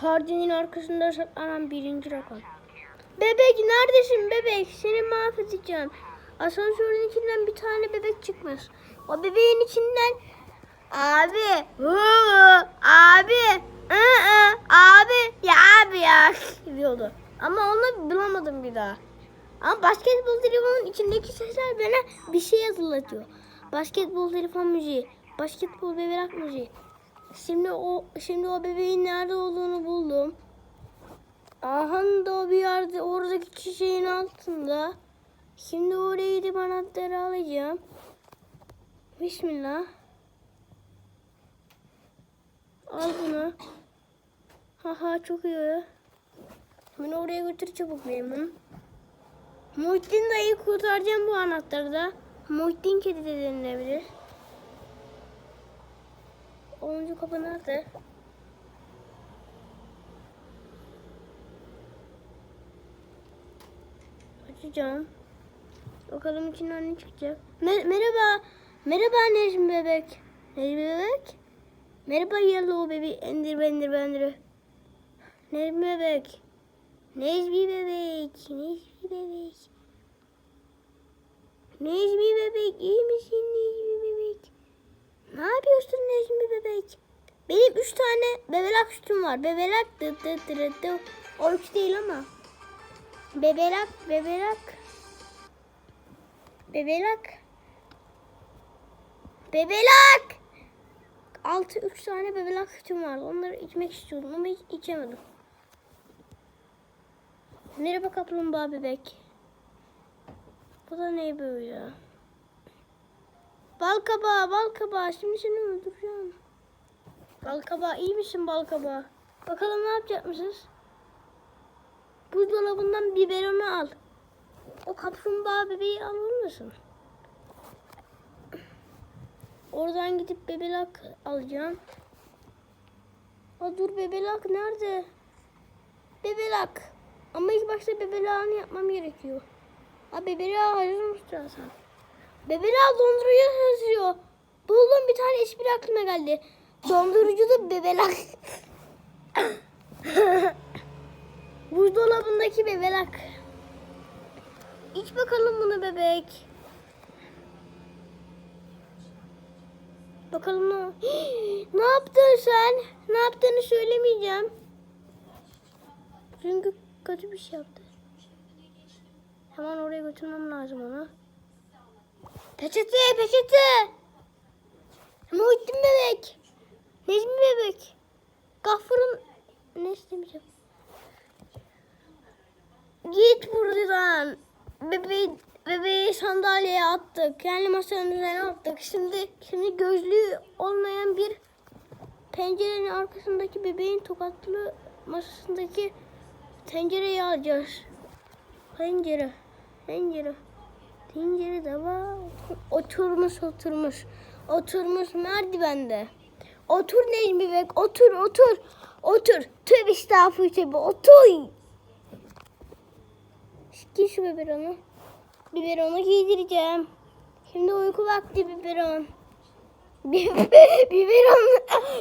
Pardinin arkasında saklanan birinci rakam. Bebek neredesin bebek? Seni mahvedeceğim. Asansörün içinden bir tane bebek çıkmış. O bebeğin içinden abi, huu, abi, ı abi, ya abi ya diyordu. Ama onu bulamadım bir daha. Ama basketbol telefonun içindeki sesler bana bir şey hatırlatıyor. Basketbol telefon müziği, basketbol bebek müziği. Şimdi o şimdi o bebeğin nerede olduğunu buldum. Aha da o bir yerde oradaki çiçeğin altında. Şimdi oraya gidip anahtarı alacağım. Bismillah. Al bunu. Haha çok iyi. Beni oraya götür çabuk benim. Muhittin dayı kurtaracağım bu anahtarı da. Muhittin kedi de denilebilir. 10. kapı nerede? Açacağım. Bakalım içinden ne çıkacak. Mer- merhaba. Merhaba Necmi bebek. Necmi bebek. Merhaba yellow baby. Endir bendir bendir. Necmi bebek. Necmi bebek. Necmi bebek. Necmi bebek. iyi misin Necmi bebek? Ne yapıyorsun Necmi bebek? Benim üç tane bebelak sütüm var. Bebelak dı dı dı dı. O üç değil ama. Bebelak, bebelak. Bebelak. Bebelak. Altı üç tane bebelak sütüm vardı. Onları içmek istiyordum ama hiç içemedim. Merhaba kaplumbağa bebek. Bu da ne böyle? Balkabağı, balkabağı. Şimdi seni öldüreceğim. Balkabağı iyi misin balkabağı? Bakalım ne yapacakmışız? Buzdolabından biberonu al. O kaplumbağa bebeği alır mısın? Oradan gidip bebelak alacağım. Aa, dur bebelak nerede? Bebelak. Ama ilk başta bebelağını yapmam gerekiyor. Aa bebelağı hazırmış zaten. Bebelak dondurucu yazıyor. Buldum bir tane espri aklıma geldi. Dondurucu da bebelak. Buzdolabındaki bebelak. İç bakalım bunu bebek. Bakalım ne Ne yaptın sen? Ne yaptığını söylemeyeceğim. Çünkü kötü bir şey yaptı. Hemen oraya götürmem lazım onu. Peçete, peçete. Muhittin bebek. Necmi bebek. Gafur'un ne istemeyeceğim. Git buradan. Bebeği, bebeği sandalyeye attık. Yani masanın üzerine attık. Şimdi şimdi gözlüğü olmayan bir pencerenin arkasındaki bebeğin tokatlı masasındaki tencereyi alacağız. Pencere. Pencere. Tencere de var. Oturmuş oturmuş. Oturmuş merdivende. Otur Necmi bebek. Otur otur. Otur. Tövbe estağfurullah. Otur. Giy şu biberonu. Biberonu giydireceğim. Şimdi uyku vakti biberon. Bi- biberon,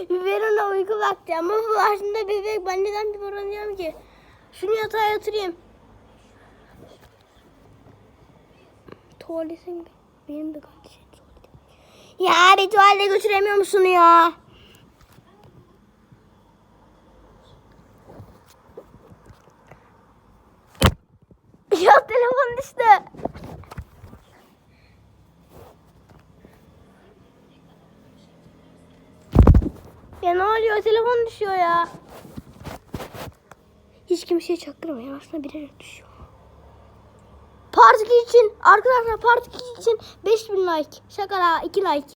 biberona uyku vakti ama bu aslında bebek ben neden biberon diyorum ki? Şunu yatağa yatırayım. Tuvaletin benim de kardeşim tuvalete. Ya bir tuvalete götüremiyor musun? Ya telefon düştü. Ya ne oluyor? Telefon düşüyor ya. Hiç kimseye çaktırmayın. Aslında bilerek düşüyor. Part 2 için arkadaşlar part 2 için 5000 like. Şaka la 2 like.